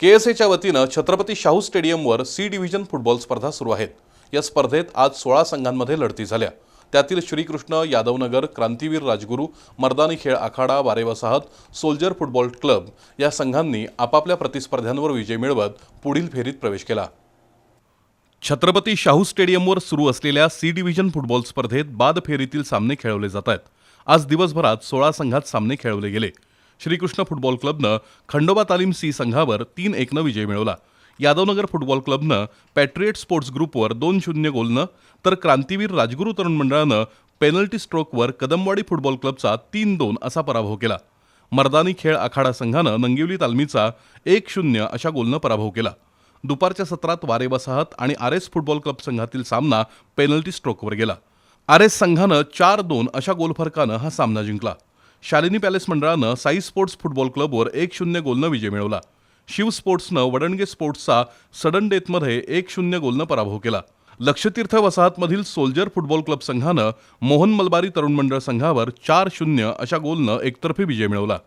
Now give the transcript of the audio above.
के S एच्या वतीनं छत्रपती शाहू स्टेडियमवर सी डिव्हिजन फुटबॉल स्पर्धा सुरू आहेत. या स्पर्धेत आज सोळा संघांमध्ये लढती झाल्या. त्यातील श्रीकृष्ण यादवनगर क्रांतीवीर राजगुरू मर्दानी खेळ आखाडा वारे वसाहत सोल्जर फुटबॉल क्लब या संघांनी आपापल्या प्रतिस्पर्ध्यांवर विजय मिळवत पुढील फेरीत प्रवेश केला. छत्रपती शाहू स्टेडियमवर सुरू असलेल्या सी डिव्हिजन फुटबॉल स्पर्धेत बाद फेरीतील सामने खेळवले जात आहेत. आज दिवसभरात सोळा संघात सामने खेळवले गेले. श्रीकृष्ण फुटबॉल क्लबनं खंडोबा तालीम सी संघावर तीन एकनं विजय मिळवला. यादवनगर फुटबॉल क्लबनं पॅट्रिएट स्पोर्ट्स ग्रुपवर दोन शून्य गोलनं तर क्रांतीवीर राजगुरू तरुण मंडळानं पेनल्टी स्ट्रोकवर कदमवाडी फुटबॉल क्लबचा तीन दोन असा पराभव केला. मर्दानी खेळ आखाडा संघानं नंगिवली तालमीचा एक शून्य अशा गोलनं पराभव केला. दुपारच्या सत्रात वारे वसाहत आणि आर एस फुटबॉल क्लब संघातील सामना पेनल्टी स्ट्रोकवर गेला. आर एस संघानं चार दोन अशा गोलफरकानं हा सामना जिंकला. शालिनी पॅलेस मंडळानं साई स्पोर्ट्स फुटबॉल क्लबवर एक शून्य गोलनं विजय मिळवला. शिव स्पोर्ट्सनं वडणगे स्पोर्ट्सचा सडन डेथमध्ये एक शून्य गोलनं पराभव केला. लक्षतीर्थ वसाहतमधील सोल्जर फुटबॉल क्लब संघानं मोहन मलबारी तरुण मंडळ संघावर चार शून्य अशा गोलनं एकतर्फी विजय मिळवला.